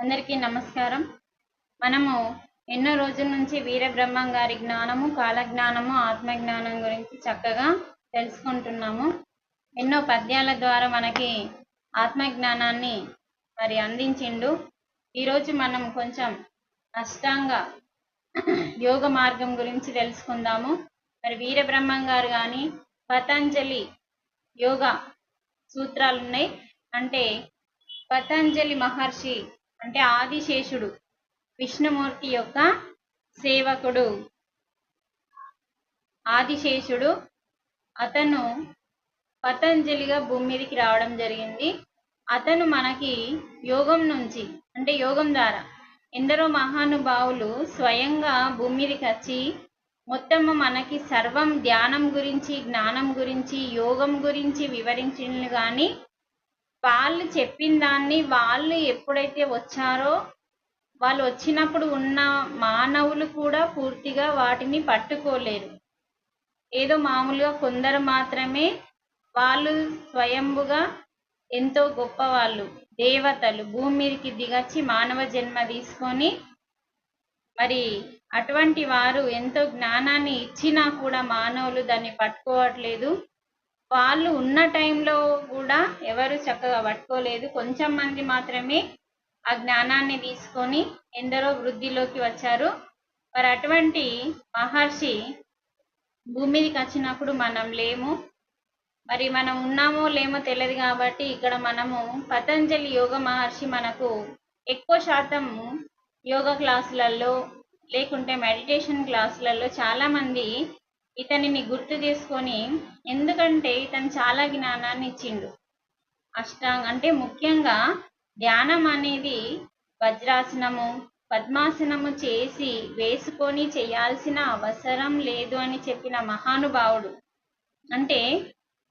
అందరికీ నమస్కారం. మనము ఎన్నో రోజుల నుంచి వీరబ్రహ్మం గారి జ్ఞానము కాలజ్ఞానము ఆత్మజ్ఞానం గురించి చక్కగా తెలుసుకుంటున్నాము. ఎన్నో పద్యాల ద్వారా మనకి ఆత్మజ్ఞానాన్ని మరి అందించిండు. ఈరోజు మనం కొంచెం అష్టాంగ యోగ మార్గం గురించి తెలుసుకుందాము. మరి వీరబ్రహ్మం గారు కానీ పతంజలి యోగ సూత్రాలు ఉన్నాయి అంటే పతంజలి మహర్షి అంటే ఆదిశేషుడు విష్ణుమూర్తి యొక్క సేవకుడు. ఆదిశేషుడు అతను పతంజలిగా భూమి మీదకి రావడం జరిగింది. అతను మనకి యోగం నుంచి అంటే యోగం ద్వారా ఎందరో మహానుభావులు స్వయంగా భూమి మీదకి వచ్చి మొత్తం మనకి సర్వం ధ్యానం గురించి జ్ఞానం గురించి యోగం గురించి వివరించిన కానీ వాళ్ళు చెప్పిన దాన్ని వాళ్ళు ఎప్పుడైతే వచ్చారో వాళ్ళు వచ్చినప్పుడు ఉన్న మానవులు కూడా పూర్తిగా వాటిని పట్టుకోలేరు. ఏదో మామూలుగా కొందరు మాత్రమే వాళ్ళు స్వయంభుగా ఎంతో గొప్పవాళ్ళు దేవతలు భూమి మీదకి దిగచ్చి మానవ జన్మ తీసుకొని మరి అటువంటి వారు ఎంతో జ్ఞానాన్ని ఇచ్చినా కూడా మానవులు దాన్ని పట్టుకోవట్లేదు. వాళ్ళు ఉన్న టైంలో కూడా ఎవరు చక్కగా పట్టుకోలేదు. కొంచెం మంది మాత్రమే ఆ జ్ఞానాన్ని తీసుకొని ఎందరో వృద్ధిలోకి వచ్చారు. మరి అటువంటి మహర్షి భూమి మీదకి వచ్చినప్పుడు మనం లేము. మరి మనం ఉన్నామో లేమో తెలియదు కాబట్టి ఇక్కడ మనము పతంజలి యోగ మహర్షి మనకు ఎక్కువ శాతం యోగా క్లాసులలో లేకుంటే మెడిటేషన్ క్లాసులలో చాలా మంది ఇతనిని గుర్తు చేసుకొని ఎందుకంటే ఇతను చాలా జ్ఞానాన్ని ఇచ్చిండు. అష్టాంగ అంటే ముఖ్యంగా ధ్యానం అనేది వజ్రాసనము పద్మాసనము చేసి వేసుకొని చేయాల్సిన అవసరం లేదు అని చెప్పిన మహానుభావుడు. అంటే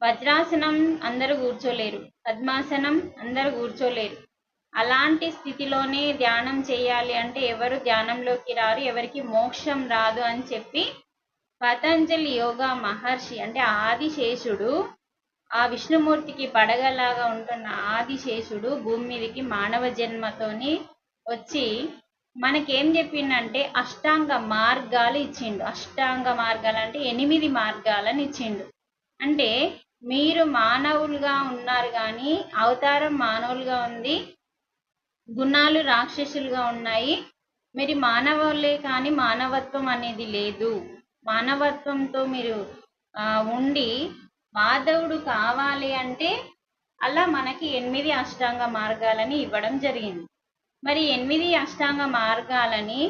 వజ్రాసనం అందరూ కూర్చోలేరు పద్మాసనం అందరూ కూర్చోలేరు. అలాంటి స్థితిలోనే ధ్యానం చేయాలి అంటే ఎవరు ధ్యానంలోకి రారు ఎవరికి మోక్షం రాదు అని చెప్పి పతంజలి యోగా మహర్షి అంటే ఆదిశేషుడు. ఆ విష్ణుమూర్తికి పడగలాగా ఉంటున్న ఆదిశేషుడు భూమి మీదకి మానవ జన్మతోని వచ్చి మనకేం చెప్పిండంటే అష్టాంగ మార్గాలు ఇచ్చిండు. అష్టాంగ మార్గాలు అంటే ఎనిమిది మార్గాలను ఇచ్చిండు. అంటే మీరు మానవులుగా ఉన్నారు కానీ అవతారం మానవులుగా ఉంది గుణాలు రాక్షసులుగా ఉన్నాయి. మీరు మానవులే కానీ మానవత్వం అనేది లేదు. మానవత్వంతో మీరు ఉండి మాధవుడు కావాలి అంటే అలా మనకి ఎనిమిది అష్టాంగ మార్గాలని ఇవ్వడం జరిగింది. మరి ఎనిమిది అష్టాంగ మార్గాలని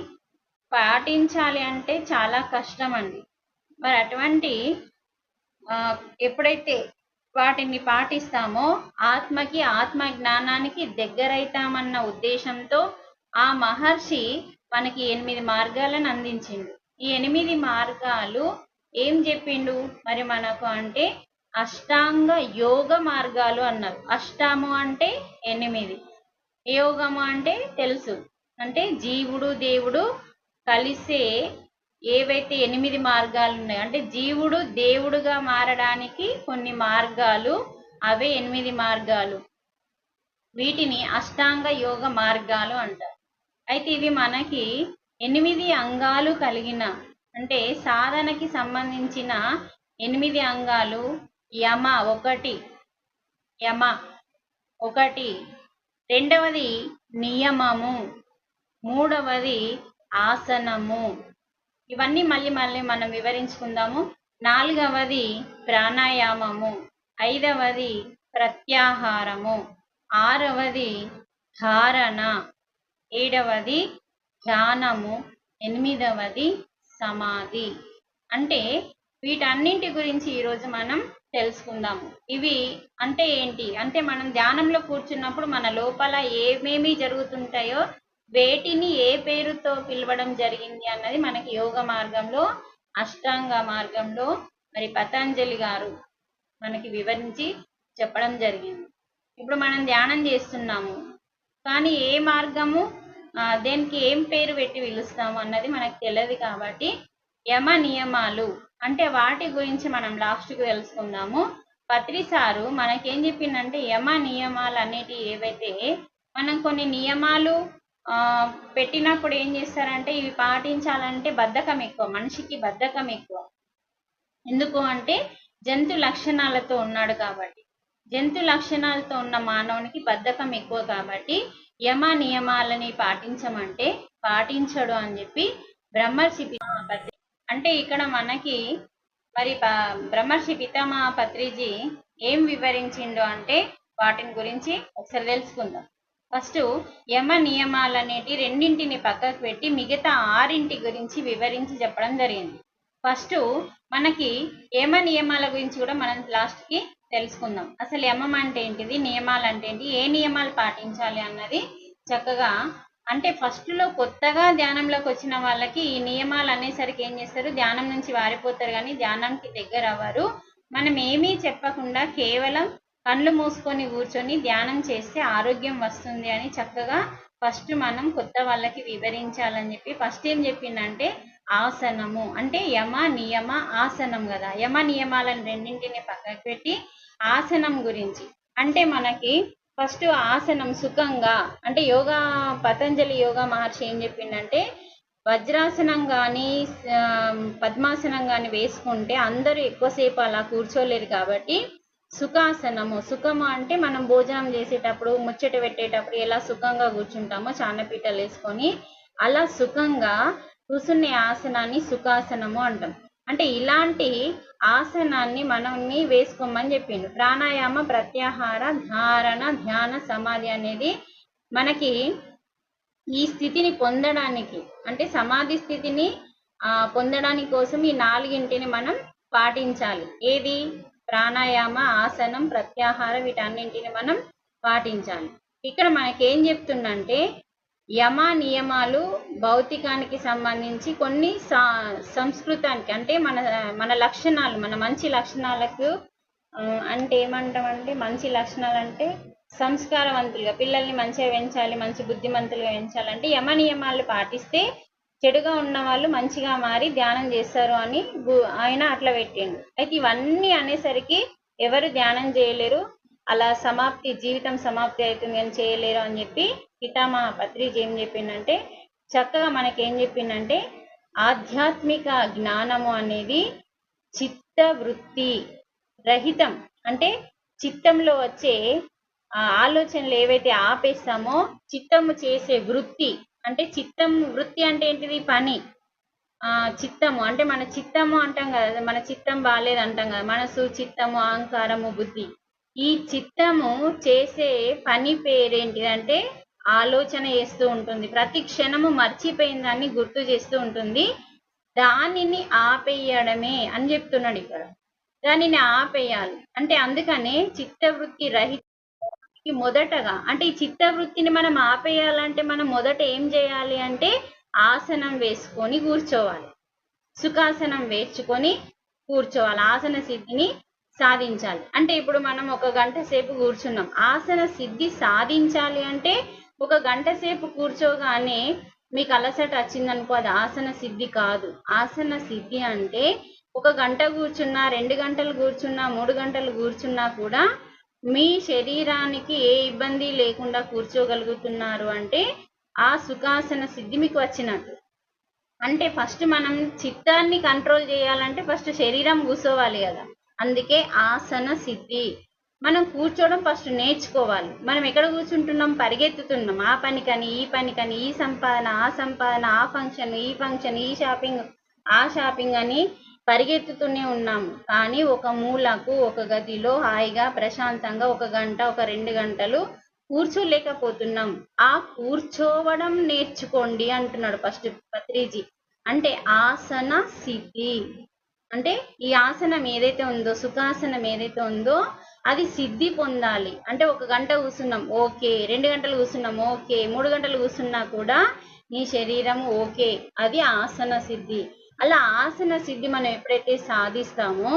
పాటించాలి అంటే చాలా కష్టం అండి మరి అటువంటి ఎప్పుడైతే వాటిని పాటిస్తామో ఆత్మకి ఆత్మ జ్ఞానానికి దగ్గరైతామన్న ఉద్దేశంతో ఆ మహర్షి మనకి ఎనిమిది మార్గాలను అందించింది ఈ ఎనిమిది మార్గాలు ఏం చెప్పిండు? మరి మనకు అంటే అష్టాంగ యోగ మార్గాలు అన్నారు. అష్టాము అంటే ఎనిమిది. యోగము అంటే తెలుసు. అంటే జీవుడు దేవుడు కలిసే ఏవైతే ఎనిమిది మార్గాలు ఉన్నాయో అంటే జీవుడు దేవుడుగా మారడానికి కొన్ని మార్గాలు అవే ఎనిమిది మార్గాలు. వీటిని అష్టాంగ యోగ మార్గాలు అంటారు. అయితే ఇవి మనకి ఎనిమిది అంగాలు కలిగిన అంటే సాధనకి సంబంధించిన ఎనిమిది అంగాలు యమ ఒకటి యమ ఒకటి. రెండవది నియమము మూడవది ఆసనము. ఇవన్నీ మళ్ళీ మళ్ళీ మనం వివరించుకుందాము. నాలుగవది ప్రాణాయామము ఐదవది ప్రత్యాహారము ఆరవది ధారణ ఏడవది ధ్యానము ఎనిమిదవది సమాధి. అంటే వీటన్నింటి గురించి ఈరోజు మనం తెలుసుకుందాము. ఇవి అంటే ఏంటి? అంటే మనం ధ్యానంలో కూర్చున్నప్పుడు మన లోపల ఏమేమి జరుగుతుంటాయో వేటిని ఏ పేరుతో పిలవడం జరిగింది అన్నది మనకి యోగ మార్గంలో అష్టాంగ మార్గంలో మరి పతంజలి గారు మనకి వివరించి చెప్పడం జరిగింది. ఇప్పుడు మనం ధ్యానం చేస్తున్నాము. కానీ ఏ మార్గము? దేనికి ఏం పేరు పెట్టి పిలుస్తాము అన్నది మనకు తెలియదు కాబట్టి యమ నియమాలు అంటే వాటి గురించి మనం లాస్ట్కి తెలుసుకుందాము. పత్రి సారు మనకేం చెప్పిందంటే యమ నియమాలు అనేటివి ఏవైతే మనం కొన్ని నియమాలు ఆ, పెట్టినప్పుడు ఏం చేస్తారంటే ఇవి పాటించాలంటే బద్ధకం ఎక్కువ మనిషికి బద్ధకం ఎక్కువ. ఎందుకు అంటే జంతు లక్షణాలతో ఉన్నాడు కాబట్టి. జంతు లక్షణాలతో ఉన్న మానవునికి బద్ధకం ఎక్కువ కాబట్టి యమ నియమాలని పాటించమంటే పాటించడు అని చెప్పి బ్రహ్మర్షి పితామహ అంటే ఇక్కడ మనకి మరి బ్రహ్మర్షి పితామహ పత్రిజీ ఏం వివరించిండు అంటే వాటిని గురించి ఒకసారి తెలుసుకుందాం. ఫస్ట్ యమ నియమాలనేటి రెండింటిని పక్కకు పెట్టి మిగతా ఆరింటి గురించి వివరించి చెప్పడం జరిగింది. ఫస్ట్ మనకి యమ నియమాల గురించి కూడా మనం లాస్ట్కి తెలుసుకుందాం. అసలు యమం అంటే ఏంటిది? నియమాలు అంటే ఏంటి? ఏ నియమాలు పాటించాలి అన్నది చక్కగా అంటే ఫస్ట్లో కొత్తగా ధ్యానంలోకి వచ్చిన వాళ్ళకి ఈ నియమాలు అనేసరికి ఏం చేస్తారు? ధ్యానం నుంచి వారిపోతారు కానీ ధ్యానానికి దగ్గర అవ్వరు. మనం ఏమీ చెప్పకుండా కేవలం కళ్ళు మూసుకొని కూర్చొని ధ్యానం చేస్తే ఆరోగ్యం వస్తుంది అని చక్కగా ఫస్ట్ మనం కొత్త వాళ్ళకి వివరించాలని చెప్పి ఫస్ట్ ఏం చెప్పిందంటే ఆసనము. అంటే యమ నియమ ఆసనం కదా. యమ నియమాలను రెండింటిని పక్కకు పెట్టి ఆసనం గురించి. అంటే మనకి ఫస్ట్ ఆసనం సుఖంగా. అంటే యోగా పతంజలి యోగా మహర్షి ఏం చెప్పిండంటే వజ్రాసనం కానీ పద్మాసనం కానీ వేసుకుంటే అందరూ ఎక్కువసేపు అలా కూర్చోలేరు కాబట్టి సుఖాసనము. సుఖము అంటే మనం భోజనం చేసేటప్పుడు ముచ్చట పెట్టేటప్పుడు ఎలా సుఖంగా కూర్చుంటామో చానపీటలు వేసుకొని అలా సుఖంగా కూర్చునే ఆసనాన్ని సుఖాసనము అంటాం. అంటే ఇలాంటి ఆసనాన్ని మనల్ని వేసుకోమని చెప్పిండు. ప్రాణాయామ ప్రత్యాహార ధారణ ధ్యాన సమాధి అనేది మనకి ఈ స్థితిని పొందడానికి అంటే సమాధి స్థితిని ఆ, పొందడానికి కోసం ఈ నాలుగింటిని మనం పాటించాలి. ఏది? ప్రాణాయామ ఆసనం ప్రత్యాహార వీటన్నింటిని మనం పాటించాలి. ఇక్కడ మనకి ఏం చెప్తుందంటే యమ నియమాలు భౌతికానికి సంబంధించి కొన్ని సా- సంస్కృతానికి అంటే మన మన లక్షణాలు మన మంచి లక్షణాలకు అంటే ఏమంటామంటే మంచి లక్షణాలు అంటే సంస్కారవంతులుగా పిల్లల్ని మంచిగా పెంచాలి మంచి బుద్ధిమంతులుగా పెంచాలంటే యమ నియమాలు పాటిస్తే చెడుగా ఉన్న వాళ్ళు మంచిగా మారి ధ్యానం చేస్తారు అని ఆయన అట్లా పెట్టిండు. అయితే ఇవన్నీ అనేసరికి ఎవరు ధ్యానం చేయలేరు అలా సమాప్తి జీవితం సమాప్తి అవుతుంది అని చేయలేరు అని చెప్పి పితామహ పత్రిజీ ఏం చెప్పిందంటే చక్కగా మనకి ఏం చెప్పిందంటే ఆధ్యాత్మిక జ్ఞానము అనేది చిత్త వృత్తి రహితం. అంటే చిత్తంలో వచ్చే ఆలోచనలు ఏవైతే ఆపేస్తామో చిత్తము చేసే వృత్తి. అంటే చిత్తం వృత్తి అంటే ఏంటిది? పని. ఆ చిత్తము. అంటే మన చిత్తము అంటాం కదా మన చిత్తం బాగాలేదు అంటాం కదా మనసు చిత్తము అహంకారము బుద్ధి. ఈ చిత్తము చేసే పని పేరేంటిదంటే ఆలోచన చేస్తూ ఉంటుంది. ప్రతి క్షణము మర్చిపోయిన దాన్ని గుర్తు చేస్తూ ఉంటుంది. దానిని ఆపేయడమే అని చెప్తున్నాడు ఇక్కడ. దానిని ఆపేయాలి. అంటే అందుకనే చిత్తవృత్తి రహిత మొదటగా అంటే ఈ చిత్తవృత్తిని మనం ఆపేయాలంటే మనం మొదట ఏం చేయాలి అంటే ఆసనం వేసుకొని కూర్చోవాలి. సుఖాసనం వేర్చుకొని కూర్చోవాలి. ఆసన సిద్ధిని సాధించాలి. అంటే ఇప్పుడు మనం ఒక గంట సేపు కూర్చున్నాం. ఆసన సిద్ధి సాధించాలి అంటే ఒక గంట సేపు కూర్చోగానే మీకు అలసట వచ్చిందనుకో అది ఆసన సిద్ధి కాదు. ఆసన సిద్ధి అంటే ఒక గంట కూర్చున్నా రెండు గంటలు కూర్చున్నా మూడు గంటలు కూర్చున్నా కూడా మీ శరీరానికి ఏ ఇబ్బంది లేకుండా కూర్చోగలుగుతున్నారు అంటే ఆ సుఖాసన సిద్ధి మీకు వచ్చినట్టు. అంటే ఫస్ట్ మనం చిత్తాన్ని కంట్రోల్ చేయాలంటే ఫస్ట్ శరీరం కూర్చోవాలి కదా. అందుకే ఆసన సిద్ధి. మనం కూర్చోవడం ఫస్ట్ నేర్చుకోవాలి. మనం ఎక్కడ కూర్చుంటున్నాం? పరిగెత్తుతున్నాం. ఆ పనికని ఈ పనికని ఈ సంపాదన ఆ సంపాదన ఆ ఫంక్షన్ ఈ ఫంక్షన్ ఈ షాపింగ్ ఆ షాపింగ్ అని పరిగెత్తుతూనే ఉన్నాము కానీ ఒక మూలకు ఒక గదిలో హాయిగా ప్రశాంతంగా ఒక గంట ఒక రెండు గంటలు కూర్చోలేకపోతున్నాం. ఆ కూర్చోవడం నేర్చుకోండి అంటున్నాడు ఫస్ట్ పత్రిజీ. అంటే ఆసన సిద్ధి. అంటే ఈ ఆసనం ఏదైతే ఉందో సుఖాసనం ఏదైతే ఉందో అది సిద్ధి పొందాలి. అంటే ఒక గంట కూర్చున్నాం ఓకే. రెండు గంటలు కూర్చున్నాం ఓకే. మూడు గంటలు కూర్చున్నా కూడా నీ శరీరం ఓకే. అది ఆసన సిద్ధి. అలా ఆసన సిద్ధి మనం ఎప్పుడైతే సాధిస్తామో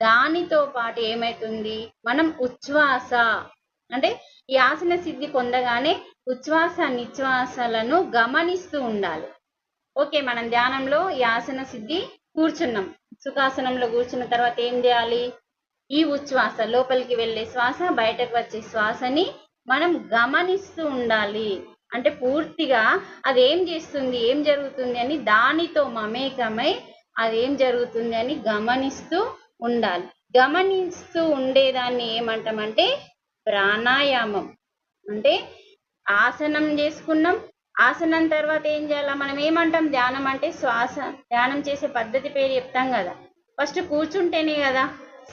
దానితో పాటు ఏమైతుంది? మనం ఉచ్ఛ్వాస. అంటే ఈ ఆసన సిద్ధి పొందగానే ఉచ్ఛ్వాస నిశ్వాసాలను గమనిస్తూ ఉండాలి. ఓకే మనం ధ్యానంలో ఈ ఆసన సిద్ధి కూర్చున్నాం. సుఖాసనంలో కూర్చున్న తర్వాత ఏం చేయాలి? ఈ ఉచ్ఛ్వాస లోపలికి వెళ్ళే శ్వాస బయటకు వచ్చే శ్వాసని మనం గమనిస్తూ ఉండాలి. అంటే పూర్తిగా అది ఏం చేస్తుంది ఏం జరుగుతుంది అని దానితో మమేకమై అది ఏం జరుగుతుంది అని గమనిస్తూ ఉండాలి. గమనిస్తూ ఉండేదాన్ని ఏమంటామంటే ప్రాణాయామం. అంటే ఆసనం చేసుకున్నాం ఆసనం తర్వాత ఏం చేయాలా? మనం ఏమంటాం ధ్యానం అంటే శ్వాస ధ్యానం చేసే పద్ధతి పేరు చెప్తాం కదా. ఫస్ట్ కూర్చుంటేనే కదా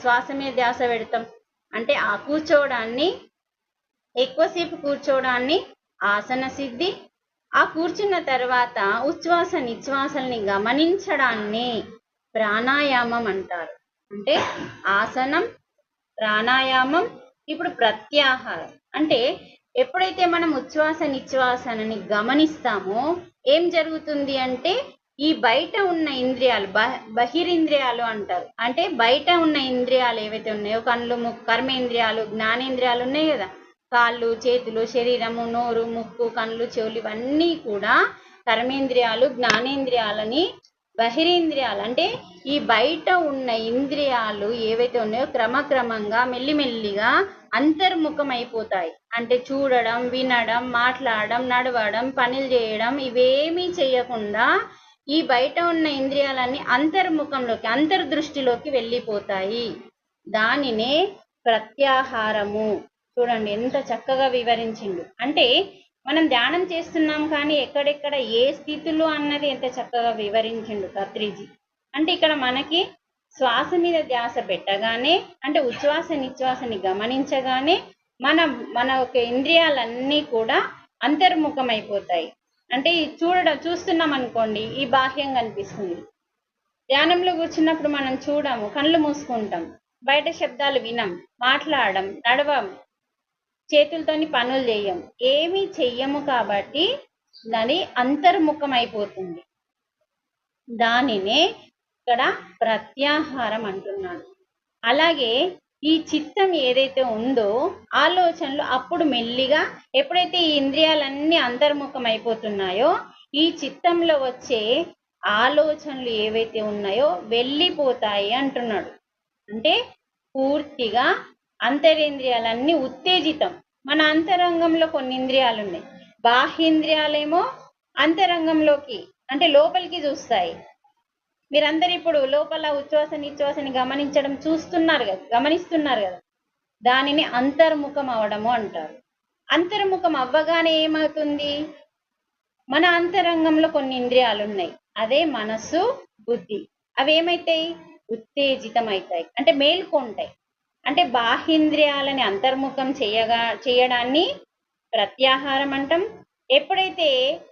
శ్వాస మీద ధ్యాస పెడతాం. అంటే ఆ కూర్చోవడాన్ని ఎక్కువసేపు కూర్చోవడాన్ని ఆసన సిద్ధి ఆ కూర్చున్న తర్వాత ఉచ్ఛ్వాస నిశ్వాసల్ని గమనించడాన్ని ప్రాణాయామం అంటారు. అంటే ఆసనం ప్రాణాయామం ఇప్పుడు ప్రత్యాహారం. అంటే ఎప్పుడైతే మనం ఉచ్ఛ్వాస నిశ్వాసనని గమనిస్తామో ఏం జరుగుతుంది అంటే ఈ బయట ఉన్న ఇంద్రియాలు బహ బహిరింద్రియాలు అంటారు. అంటే బయట ఉన్న ఇంద్రియాలు ఏవైతే ఉన్నాయో కళ్ళు ముక్కు కర్మేంద్రియాలు జ్ఞానేంద్రియాలు ఉన్నాయి కదా. కాళ్ళు చేతులు శరీరము నోరు ముక్కు కళ్ళు చెవులు ఇవన్నీ కూడా కర్మేంద్రియాలు జ్ఞానేంద్రియాలని బహిరేంద్రియాలు. అంటే ఈ బయట ఉన్న ఇంద్రియాలు ఏవైతే ఉన్నాయో క్రమక్రమంగా మెల్లిమెల్లిగా అంతర్ముఖం అయిపోతాయి అంటే చూడడం వినడం మాట్లాడడం నడవడం పనులు చేయడం ఇవేమీ చేయకుండా ఈ బయట ఉన్న ఇంద్రియాలన్నీ అంతర్ముఖంలోకి అంతర్దృష్టిలోకి వెళ్ళిపోతాయి. దానినే ప్రత్యాహారము. చూడండి ఎంత చక్కగా వివరించిండు. అంటే మనం ధ్యానం చేస్తున్నాం కానీ ఎక్కడెక్కడ ఏ స్థితిలో అన్నది ఎంత చక్కగా వివరించిండు కత్రిజీ. అంటే ఇక్కడ మనకి శ్వాస మీద ధ్యాస పెట్టగానే అంటే ఉచ్ఛ్వాస నిశ్వాసని గమనించగానే మన మన ఒక ఇంద్రియాలన్నీ కూడా అంతర్ముఖం అయిపోతాయి అంటే ఈ చూడడం చూస్తున్నాం అనుకోండి ఈ బాహ్యం కనిపిస్తుంది. ధ్యానంలో కూర్చున్నప్పుడు మనం చూడము కళ్ళు మూసుకుంటాం బయట శబ్దాలు వినం మాట్లాడడం నడవం చేతులతోని పనులు చేయం. ఏమీ చెయ్యము కాబట్టి దాని అంతర్ముఖం అయిపోతుంది దానినే ఇక్కడ ప్రత్యాహారం అంటున్నాడు. అలాగే ఈ చిత్తం ఏదైతే ఉందో ఆలోచనలు అప్పుడు మెల్లిగా ఎప్పుడైతే ఈ ఇంద్రియాలన్నీ అంతర్ముఖం అయిపోతున్నాయో ఈ చిత్తంలో వచ్చే ఆలోచనలు ఏవైతే ఉన్నాయో వెళ్ళిపోతాయి అంటున్నాడు. అంటే పూర్తిగా అంతరేంద్రియాలన్నీ ఉత్తేజితం. మన అంతరంగంలో కొన్ని ఇంద్రియాలు ఉన్నాయి. బాహ్యేంద్రియాలేమో అంతరంగంలోకి అంటే లోపలికి చూస్తాయి. మీరందరూ ఇప్పుడు లోపల ఉచ్ఛ్వాస నిశ్వాసని గమనించడం చూస్తున్నారు కదా గమనిస్తున్నారు కదా. దానిని అంతర్ముఖం అవడము అంటారు. అంతర్ముఖం అవ్వగానే ఏమవుతుంది? మన అంతరంగంలో కొన్ని ఇంద్రియాలు ఉన్నాయి అదే మనస్సు బుద్ధి. అవి ఏమైతాయి? ఉత్తేజితమవుతాయి. అంటే మేల్కొంటాయి. అంటే బాహ్యేంద్రియాలని అంతర్ముఖం చేయగా చేయడాన్ని ప్రత్యాహారం అంటాం ఎప్పుడైతే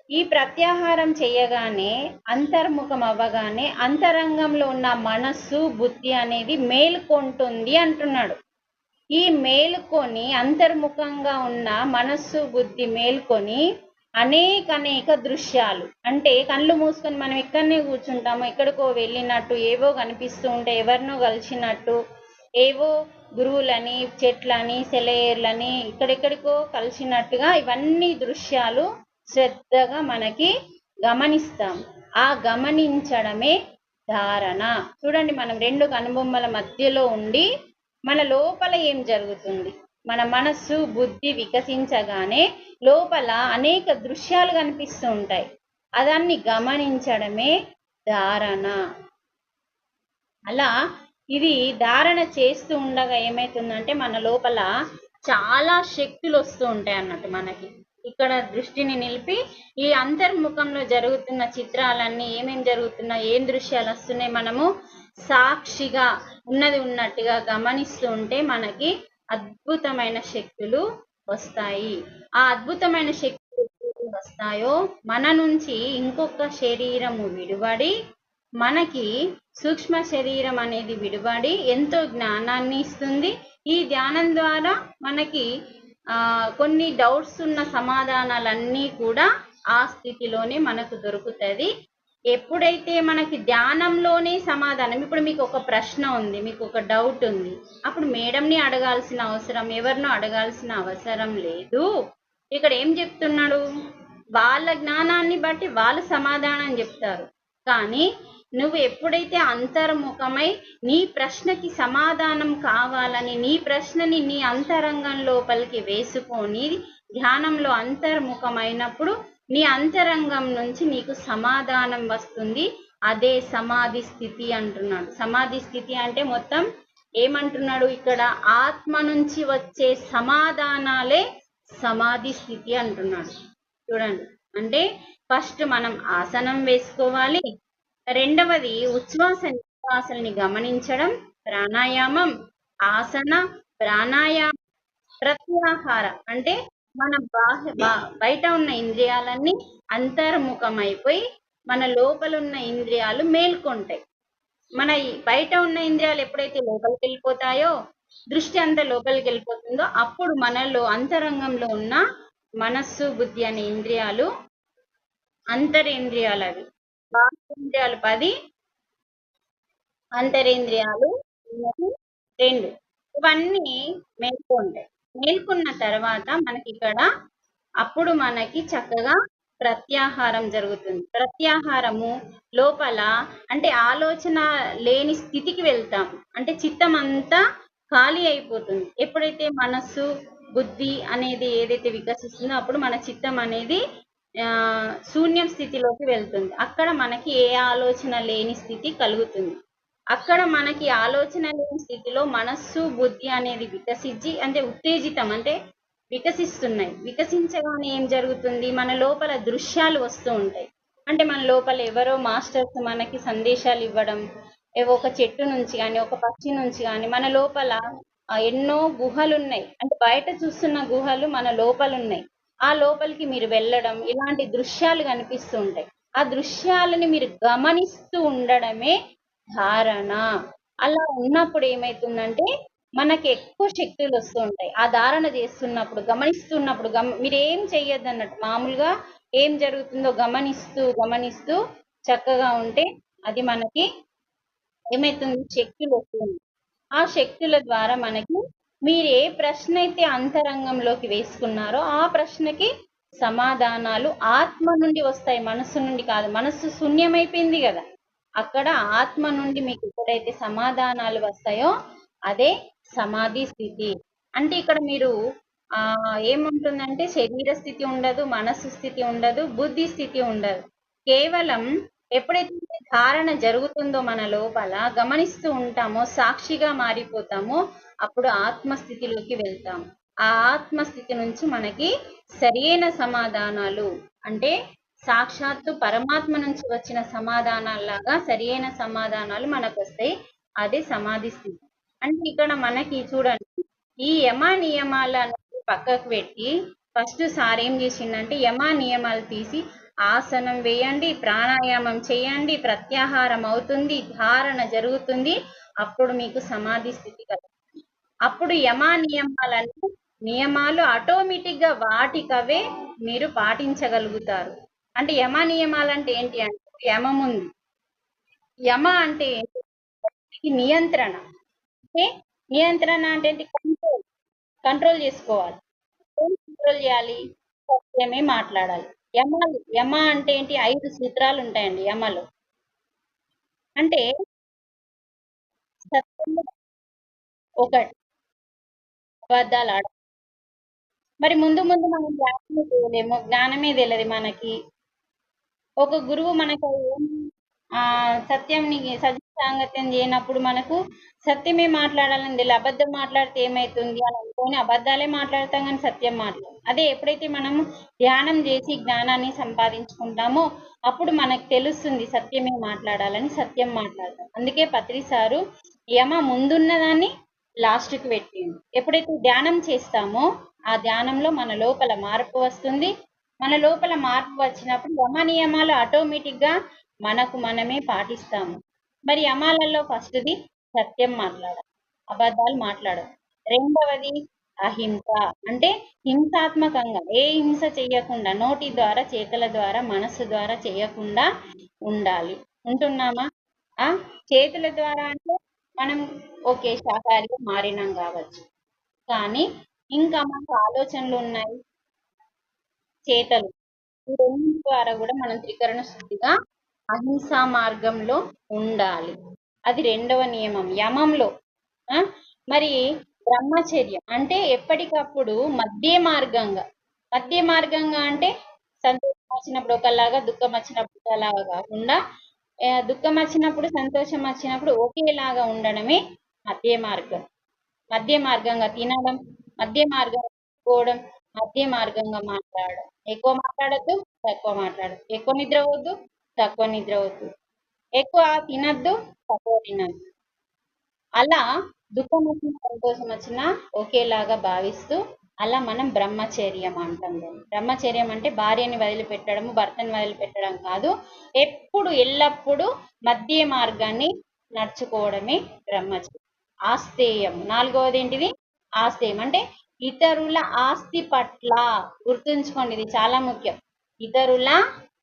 ఈ ప్రత్యాహారం చేయగానే అంతర్ముఖం అవ్వగానే అంతరంగంలో ఉన్న మనస్సు బుద్ధి అనేది మేలుకొంటుంది అంటున్నాడు. ఈ మేలుకొని అంతర్ముఖంగా ఉన్న మనస్సు బుద్ధి మేల్కొని అనేక అనేక దృశ్యాలు అంటే కళ్ళు మూసుకొని మనం ఇక్కడనే కూర్చుంటాము ఎక్కడికో వెళ్ళినట్టు ఏవో కనిపిస్తూ ఉంటే ఎవరినో కలిసినట్టు ఏవో గురువులని చెట్లని సెలయేర్లని ఇక్కడెక్కడికో కలిసినట్టుగా ఇవన్నీ దృశ్యాలు శ్రద్ధగా మనకి గమనిస్తాం. ఆ గమనించడమే ధారణ. చూడండి మనం రెండు కనుబొమ్మల మధ్యలో ఉండి మన లోపల ఏం జరుగుతుంది? మన మనస్సు బుద్ధి వికసించగానే లోపల అనేక దృశ్యాలు కనిపిస్తూ ఉంటాయి. అదాన్ని గమనించడమే ధారణ. అలా ఇది ధారణ చేస్తూ ఉండగా ఏమైతుందంటే మన లోపల చాలా శక్తులు వస్తూ ఉంటాయి అన్నట్టు మనకి. ఇక్కడ దృష్టిని నిలిపి ఈ అంతర్ముఖంలో జరుగుతున్న చిత్రాలన్నీ ఏమేం జరుగుతున్నాయి ఏం దృశ్యాలు వస్తున్నాయి మనము సాక్షిగా ఉన్నది ఉన్నట్టుగా గమనిస్తూ ఉంటే మనకి అద్భుతమైన శక్తులు వస్తాయి. ఆ అద్భుతమైన శక్తులు వస్తాయో మన నుంచి ఇంకొక శరీరము విడివడి మనకి సూక్ష్మ శరీరం అనేది విడిపడి ఎంతో జ్ఞానాన్ని ఇస్తుంది. ఈ ధ్యానం ద్వారా మనకి ఆ కొన్ని డౌట్స్ ఉన్న సమాధానాలన్నీ కూడా ఆ స్థితిలోనే మనకు దొరుకుతుంది. ఎప్పుడైతే మనకి ధ్యానంలోనే సమాధానం ఇప్పుడు మీకు ఒక ప్రశ్న ఉంది మీకు ఒక డౌట్ ఉంది. అప్పుడు మేడంని అడగాల్సిన అవసరం ఎవరినో అడగాల్సిన అవసరం లేదు. ఇక్కడ ఏం చెప్తున్నాడు? వాళ్ళ జ్ఞానాన్ని బట్టి వాళ్ళు సమాధానం చెప్తారు. కానీ నువ్వు ఎప్పుడైతే అంతర్ముఖమై నీ ప్రశ్నకి సమాధానం కావాలని నీ ప్రశ్నని నీ అంతరంగం లోపలికి వేసుకొని ధ్యానంలో అంతర్ముఖమైనప్పుడు నీ అంతరంగం నుంచి నీకు సమాధానం వస్తుంది. అదే సమాధి స్థితి అంటున్నాడు. సమాధి స్థితి అంటే మొత్తం ఏమంటున్నాడు ఇక్కడ? ఆత్మ నుంచి వచ్చే సమాధానాలే సమాధి స్థితి అంటున్నాడు. చూడండి. అంటే ఫస్ట్ మనం ఆసనం వేసుకోవాలి. రెండవది ఉచ్ఛ్వాస నిశ్వాసల్ని గమనించడం ప్రాణాయామం ఆసన ప్రాణాయామం ప్రత్యాహార అంటే మన బాహ్య బా- బయట ఉన్న ఇంద్రియాలన్నీ అంతర్ముఖమైపోయి మన లోపల ఉన్న ఇంద్రియాలు మేల్కొంటాయి. మన బయట ఉన్న ఇంద్రియాలు ఎప్పుడైతే లోపలికి వెళ్ళిపోతాయో దృష్టి అంతా లోపలికి వెళ్ళిపోతుందో అప్పుడు మనలో అంతరంగంలో ఉన్న మనస్సు బుద్ధి అనే ఇంద్రియాలు అంతరేంద్రియాలు అవి. బాహ్యేంద్రియాలు పది అంతరేంద్రియాలు రెండు. ఇవన్నీ మేల్కొంటాయి మేల్కొన్న తర్వాత మనకి ఇక్కడ అప్పుడు మనకి చక్కగా ప్రత్యాహారం జరుగుతుంది. ప్రత్యాహారము లోపల అంటే ఆలోచన లేని స్థితికి వెళ్తాం. అంటే చిత్తం అంతా ఖాళీ అయిపోతుంది. ఎప్పుడైతే మనస్సు బుద్ధి అనేది ఏదైతే వికసిస్తుందో అప్పుడు మన చిత్తం అనేది శూన్యం స్థితిలోకి వెళ్తుంది. అక్కడ మనకి ఏ ఆలోచన లేని స్థితి కలుగుతుంది. అక్కడ మనకి ఆలోచన లేని స్థితిలో మనస్సు బుద్ధి అనేది వికసించి అంటే ఉత్తేజితం అంటే వికసిస్తున్నాయి. వికసించగానే ఏం జరుగుతుంది? మన లోపల దృశ్యాలు వస్తూ ఉంటాయి. అంటే మన లోపల ఎవరో మాస్టర్స్ మనకి సందేశాలు ఇవ్వడం ఏవో ఒక చెట్టు నుంచి కానీ ఒక పక్షి నుంచి కానీ మన లోపల ఎన్నో గుహలు ఉన్నాయి అంటే బయట చూస్తున్న గుహలు మన లోపల ఉన్నాయి ఆ లోపలికి మీరు వెళ్ళడం ఇలాంటి దృశ్యాలు కనిపిస్తూ ఉంటాయి ఆ దృశ్యాలని మీరు గమనిస్తూ ఉండడమే ధారణ. అలా ఉన్నప్పుడు ఏమైతుందంటే మనకి ఎక్కువ శక్తులు వస్తూ ఉంటాయి ఆ ధారణ చేస్తున్నప్పుడు గమనిస్తున్నప్పుడు గమ మీరు ఏం చెయ్యొద్దు అన్నట్టు మామూలుగా ఏం జరుగుతుందో గమనిస్తూ గమనిస్తూ చక్కగా ఉంటే అది మనకి ఏమైతుంది? శక్తులు వస్తుంది ఆ శక్తుల ద్వారా మనకి మీరు ఏ ప్రశ్న అయితే అంతరంగంలోకి వేసుకున్నారో ఆ ప్రశ్నకి సమాధానాలు ఆత్మ నుండి వస్తాయి మనస్సు నుండి కాదు. మనస్సు శూన్యమైపోయింది కదా. అక్కడ ఆత్మ నుండి మీకు ఎప్పుడైతే సమాధానాలు వస్తాయో అదే సమాధి స్థితి. అంటే ఇక్కడ మీరు ఆ ఏముంటుందంటే శరీర స్థితి ఉండదు మనస్సు స్థితి ఉండదు బుద్ధి స్థితి ఉండదు. కేవలం ఎప్పుడైతే ధారణ జరుగుతుందో మన లోపల గమనిస్తూ ఉంటామో సాక్షిగా మారిపోతామో అప్పుడు ఆత్మస్థితిలోకి వెళ్తాం. ఆ ఆత్మస్థితి నుంచి మనకి సరైన సమాధానాలు అంటే సాక్షాత్తు పరమాత్మ నుంచి వచ్చిన సమాధానాల్లాగా సరియైన సమాధానాలు మనకు వస్తాయి అదే సమాధి స్థితి. అంటే ఇక్కడ మనకి చూడండి ఈ యమ నియమాలను పక్కకు పెట్టి ఫస్ట్ సార్ ఏం చేసిండంటే యమ నియమాలు తీసి ఆసనం వేయండి ప్రాణాయామం చేయండి ప్రత్యాహారం అవుతుంది ధారణ జరుగుతుంది. అప్పుడు మీకు సమాధి స్థితి కలుగుతుంది. అప్పుడు యమ నియమాలన్నీ నియమాలు ఆటోమేటిక్గా వాటికవే మీరు పాటించగలుగుతారు. అంటే యమ నియమాలు అంటే ఏంటి అంటే యమం ఉంది. యమ అంటే ఏంటి? నియంత్రణ. అంటే నియంత్రణ అంటే ఏంటి? కంట్రోల్. కంట్రోల్ చేసుకోవాలి. ఏం కంట్రోల్ చేయాలి? సత్యమే మాట్లాడాలి. యమ యమ అంటే ఏంటి? ఐదు సూత్రాలు ఉంటాయండి యమలో. అంటే సత్యము ఒకటి అబద్ధాలు ఆడ మరి ముందు ముందు మనం జ్ఞానమే తెలియలేము జ్ఞానమే తెలియదు మనకి. ఒక గురువు మనకు ఆ సత్యంని సజీ సాంగత్యం చేయనప్పుడు మనకు సత్యమే మాట్లాడాలని తెలియదు అబద్ధం మాట్లాడితే ఏమైతుంది అని అనుకోని అబద్ధాలే మాట్లాడతాం కానీ సత్యం మాట్లాడం అదే ఎప్పుడైతే మనము ధ్యానం చేసి జ్ఞానాన్ని సంపాదించుకుంటామో అప్పుడు మనకు తెలుస్తుంది సత్యమే మాట్లాడాలని సత్యం మాట్లాడతాం అందుకే పత్రి సారు యమ ముందున్నదాన్ని లాస్ట్కి ఎప్పుడైతే ధ్యానం చేస్తామో ఆ ధ్యానంలో మన లోపల మార్పు వస్తుంది. మన లోపల మార్పు వచ్చినప్పుడు యమ నియమాలు ఆటోమేటిక్గా మనకు మనమే పాటిస్తాము. మరి యమాలలో ఫస్ట్ది సత్యం మాట్లాడాలి అబద్ధాలు మాట్లాడదు రెండవది అహింస. అంటే హింసాత్మకంగా ఏ హింస చేయకుండా నోటి ద్వారా చేతల ద్వారా మనస్సు ద్వారా చేయకుండా ఉండాలి. ఉంటున్నామా? ఆ? చేతుల ద్వారా అంటే మనం ఓకే శాకాహారిగా మారినాం కావచ్చు. కానీ ఇంకా మనకు ఆలోచనలు ఉన్నాయి. చేతలు. ఈ ద్వారా కూడా మనం త్రికరణ శుద్ధిగా అహింసా మార్గంలో ఉండాలి. అది రెండవ నియమం. యమంలో ఆ? మరి బ్రహ్మచర్య అంటే ఎప్పటికప్పుడు మధ్య మార్గంగా. మధ్య మార్గంగా అంటే సంతోషం వచ్చినప్పుడు ఒకలాగా దుఃఖం వచ్చినప్పుడు ఒకలాగా కాకుండా దుఃఖం వచ్చినప్పుడు సంతోషం వచ్చినప్పుడు ఒకేలాగా ఉండడమే మధ్య మార్గం. మధ్య మార్గంగా తినడం మధ్య మార్గంగా పోవడం మధ్య మార్గంగా మాట్లాడడం. ఎక్కువ మాట్లాడద్దు తక్కువ మాట్లాడద్దు. ఎక్కువ నిద్ర వద్దు తక్కువ నిద్ర అవుతుంది. ఎక్కువ తినద్దు తక్కువ తినద్దు. అలా దుఃఖం వచ్చిన సంతోషం వచ్చినా ఒకేలాగా భావిస్తూ అలా మనం బ్రహ్మచర్యం అంటాం దాన్ని. బ్రహ్మచర్యం అంటే భార్యని వదిలిపెట్టడము భర్తని వదిలిపెట్టడం కాదు. ఎప్పుడు ఎల్లప్పుడూ మధ్య మార్గాన్ని నడుచుకోవడమే బ్రహ్మచర్యం. ఆస్తేయం నాలుగవది ఏంటిది? ఆస్తేయం అంటే ఇతరుల ఆస్తి పట్ల గుర్తుంచుకోండి ఇది చాలా ముఖ్యం. ఇతరుల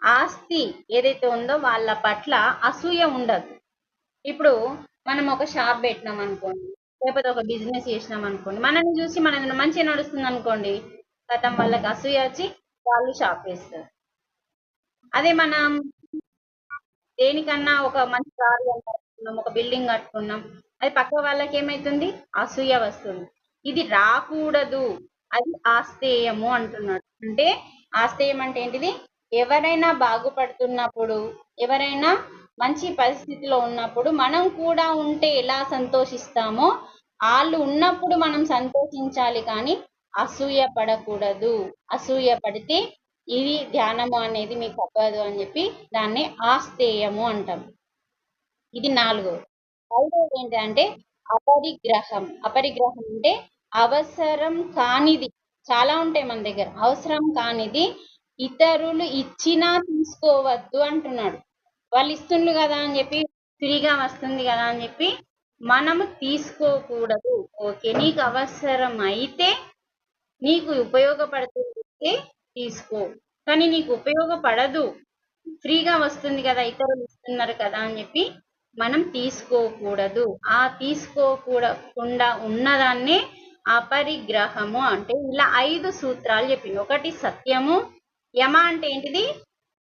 ఆస్తి ఏదైతే ఉందో వాళ్ళ పట్ల అసూయ ఉండదు. ఇప్పుడు మనం ఒక షాప్ పెట్టినాం అనుకోండి లేకపోతే ఒక బిజినెస్ చేసినాం అనుకోండి మనల్ని చూసి మన మంచిగా నడుస్తుంది అనుకోండి గతం వాళ్ళకి అసూయ వచ్చి వాళ్ళు షాప్ వేస్తారు. అదే మనం దేనికన్నా ఒక మంచి కారు కట్టుకున్నాం ఒక బిల్డింగ్ కట్టుకున్నాం అది పక్క వాళ్ళకి ఏమైతుంది? అసూయ వస్తుంది. ఇది రాకూడదు. అది ఆస్తేయము అంటున్నాడు. అంటే ఆస్థేయం అంటే ఏంటిది? ఎవరైనా బాగుపడుతున్నప్పుడు ఎవరైనా మంచి పరిస్థితిలో ఉన్నప్పుడు మనం కూడా ఉంటే ఎలా సంతోషిస్తామో వాళ్ళు ఉన్నప్పుడు మనం సంతోషించాలి కానీ అసూయ పడకూడదు. అసూయ పడితే ఇది ధ్యానము అనేది మీకు అవ్వదు అని చెప్పి దాన్ని ఆస్థేయము అంటాం. ఇది నాలుగో. ఐదవది ఏంటంటే అపరిగ్రహం. అపరిగ్రహం అంటే అవసరం కానిది చాలా ఉంటాయి మన దగ్గర. అవసరం కానిది ఇతరులు ఇచ్చినా తీసుకోవద్దు అంటున్నాడు. వాళ్ళు ఇస్తుండ్రు కదా అని చెప్పి ఫ్రీగా వస్తుంది కదా అని చెప్పి మనము తీసుకోకూడదు. ఓకే నీకు అవసరం అయితే నీకు ఉపయోగపడుతుంది తీసుకో. కానీ నీకు ఉపయోగపడదు. ఫ్రీగా వస్తుంది కదా ఇతరులు ఇస్తున్నారు కదా అని చెప్పి మనం తీసుకోకూడదు. ఆ తీసుకోకూడకుండా ఉన్నదాన్నే అపరిగ్రహము అంటే ఇలా ఐదు సూత్రాలు చెప్పింది. ఒకటి సత్యము యమ అంటే ఏంటిది?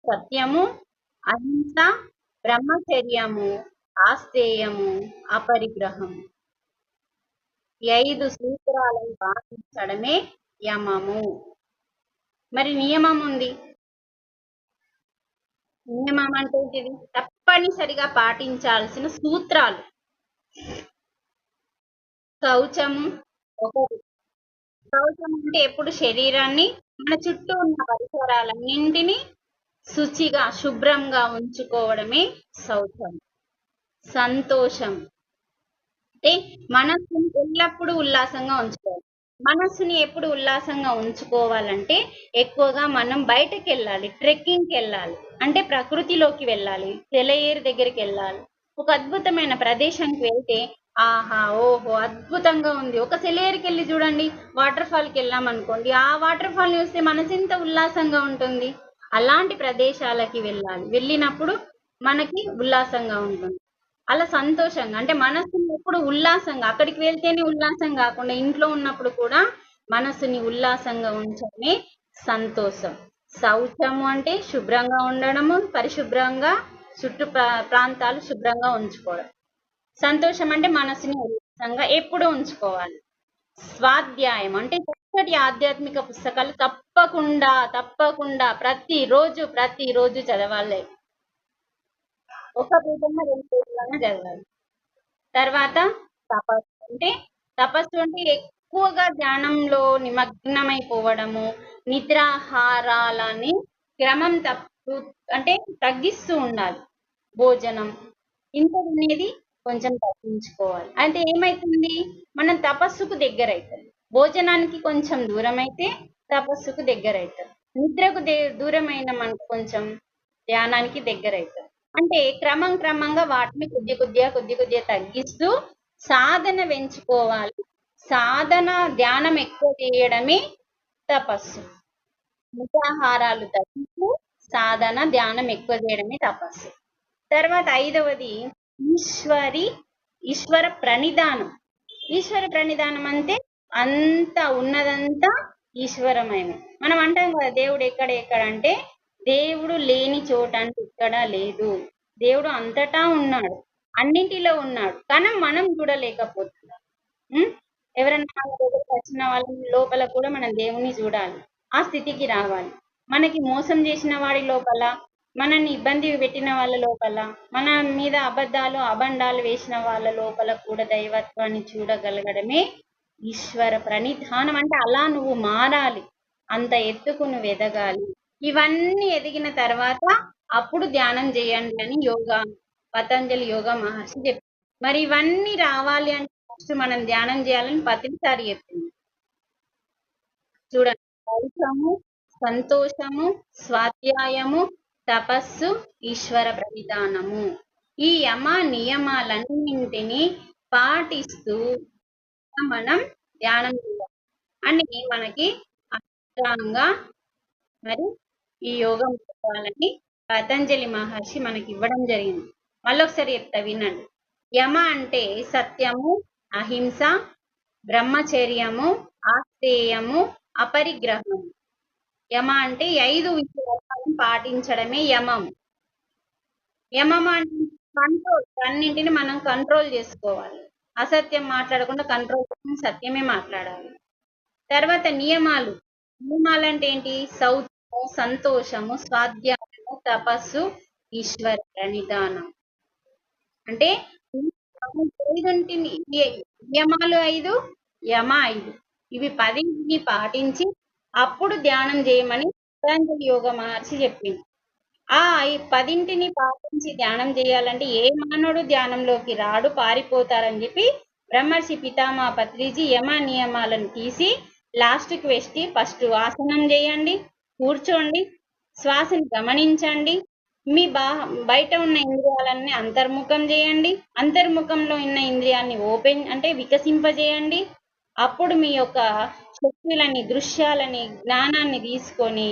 సత్యము అహింస బ్రహ్మచర్యము ఆస్తేయము అపరిగ్రహము. ఈ ఐదు సూత్రాలను పాటించడమే యమము. మరి నియమం ఉంది. నియమం అంటే ఏంటిది? తప్పనిసరిగా పాటించాల్సిన సూత్రాలు. శౌచము శౌచం అంటే ఎప్పుడు శరీరాన్ని మన చుట్టూ ఉన్న పరిసరాలన్నింటినీ శుచిగా శుభ్రంగా ఉంచుకోవడమే శౌచం సంతోషం. అంటే మనస్సుని ఎల్లప్పుడూ ఉల్లాసంగా ఉంచుకోవాలి. మనస్సుని ఎప్పుడు ఉల్లాసంగా ఉంచుకోవాలంటే ఎక్కువగా మనం బయటకు వెళ్ళాలి ట్రెక్కింగ్కి వెళ్ళాలి అంటే ప్రకృతిలోకి వెళ్ళాలి తెలయేరు దగ్గరికి వెళ్ళాలి ఒక అద్భుతమైన ప్రదేశానికి వెళ్తే ఆహా ఓహో అద్భుతంగా ఉంది. ఒక సెలయేరుకి వెళ్ళి చూడండి వాటర్ ఫాల్కి వెళ్ళాం అనుకోండి ఆ వాటర్ ఫాల్ చూస్తే మనసు ఎంత ఉల్లాసంగా ఉంటుంది? అలాంటి ప్రదేశాలకి వెళ్ళాలి. వెళ్ళినప్పుడు మనకి ఉల్లాసంగా ఉంటుంది. అలా సంతోషంగా అంటే మనసుని ఎప్పుడు ఉల్లాసంగా అక్కడికి వెళ్తేనే ఉల్లాసం కాకుండా ఇంట్లో ఉన్నప్పుడు కూడా మనసుని ఉల్లాసంగా ఉంచడమే సంతోషం. శౌచము అంటే శుభ్రంగా ఉండడము పరిశుభ్రంగా చుట్టూ ప్రా- ప్రాంతాలు శుభ్రంగా ఉంచుకోవడం. సంతోషం అంటే మనసుని ఉల్లాసంగా ఎప్పుడూ ఉంచుకోవాలి. స్వాధ్యాయం అంటే చక్కటి ఆధ్యాత్మిక పుస్తకాలు తప్పకుండా తప్పకుండా ప్రతిరోజు ప్రతిరోజు చదవాలి. ఒక పేజన్నా రెండు పేజీలన్నా చదవాలి. తర్వాత తపస్సు అంటే తపస్సు అంటే ఎక్కువగా ధ్యానంలో నిమగ్నమైపోవడము నిద్రాహారాలని క్రమం తప్పు అంటే తగ్గిస్తూ ఉండాలి. భోజనం ఇంత అనేది కొంచెం తగ్గించుకోవాలి. అంటే ఏమైతుంది? మనం తపస్సుకు దగ్గర అవుతుంది భోజనానికి కొంచెం దూరం అయితే తపస్సుకు దగ్గర అవుతుంది నిద్రకు దే- దూరమైన మనకు కొంచెం ధ్యానానికి దగ్గర అవుతుంది అంటే క్రమం క్రమంగా వాటిని కొద్ది కొద్దిగా కొద్ది కొద్దిగా తగ్గిస్తూ సాధన పెంచుకోవాలి. సాధన ధ్యానం ఎక్కువ చేయడమే తపస్సు. మితాహారాలు తగ్గిస్తూ సాధన ధ్యానం ఎక్కువ చేయడమే తపస్సు. తర్వాత ఐదవది ఈశ్వరి ఈశ్వర ప్రణిధానం ఈశ్వర ప్రణిధానం అంటే అంత ఉన్నదంతా ఈశ్వరమయమే. మనం అంటాం కదా దేవుడు ఎక్కడ ఎక్కడ అంటే దేవుడు లేని చోట అంటే ఇక్కడ లేదు. దేవుడు అంతటా ఉన్నాడు. అన్నింటిలో ఉన్నాడు. కానీ మనం చూడలేకపోతున్నాం. ఎవరన్నా వచ్చిన వాళ్ళ లోపల కూడా మనం దేవుణ్ణి చూడాలి. ఆ స్థితికి రావాలి. మనకి మోసం చేసిన వాడి లోపల మనల్ని ఇబ్బంది పెట్టిన వాళ్ళ లోపల మన మీద అబద్ధాలు అబండాలు వేసిన వాళ్ళ లోపల కూడా దైవత్వాన్ని చూడగలగడమే ఈశ్వర ప్రణిధానం. అంటే అలా నువ్వు మారాలి అంత ఎత్తుకు నువ్వు ఎదగాలి. ఇవన్నీ ఎదిగిన తర్వాత అప్పుడు ధ్యానం చేయండి అని యోగా పతంజలి యోగా మహర్షి చెప్పారు. మరి ఇవన్నీ రావాలి అంటే ఫస్ట్ మనం ధ్యానం చేయాలని పతిసారి చెప్పింది. చూడండి సంతోషము స్వాధ్యాయము తపస్సు ఈశ్వర ప్రవిధానము ఈ యమ నియమాలన్నింటినీ పాటిస్తూ మనం ధ్యానం చేయాలి. అని మనకి అష్టంగా మరి ఈ యోగం చేయాలని పతంజలి మహర్షి మనకి ఇవ్వడం జరిగింది. మళ్ళొకసారి చెప్తా వినండి. యమ అంటే సత్యము అహింస బ్రహ్మచర్యము ఆస్తేయము అపరిగ్రహము. యమ అంటే ఐదు విషయాలను పాటించడమే యమం. యమం అంటే కంట్రోల్ అన్నింటిని మనం కంట్రోల్ చేసుకోవాలి. అసత్యం మాట్లాడకుండా కంట్రోల్ చేసుకుని సత్యమే మాట్లాడాలి. తర్వాత నియమాలు. నియమాలు అంటే ఏంటి? సౌత్యము సంతోషము స్వాధ్యాయము తపస్సు ఈశ్వర నిదానం. అంటే ఐదుంటిని నియమాలు ఐదు యమ ఐదు. ఇవి పది పాటించి అప్పుడు ధ్యానం చేయమని పతంజలి యోగ మహర్షి చెప్పింది. ఆ ఈ పదింటిని పాటించి ధ్యానం చేయాలంటే ఏ మానవుడు ధ్యానంలోకి రాడు పారిపోతారని చెప్పి బ్రహ్మర్షి పితామా పత్రిజీ యమ నియమాలను తీసి లాస్ట్ క్వెస్టి ఫస్ట్ ఆసనం చేయండి కూర్చోండి శ్వాసని గమనించండి మీ బా బయట ఉన్న ఇంద్రియాలన్నీ అంతర్ముఖం చేయండి అంతర్ముఖంలో ఉన్న ఇంద్రియాన్ని ఓపెన్ అంటే వికసింపజేయండి అప్పుడు మీ యొక్క శక్తులని దృశ్యాలని జ్ఞానాన్ని తీసుకొని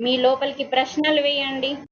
మీ లోపలికి ప్రశ్నలు వేయండి.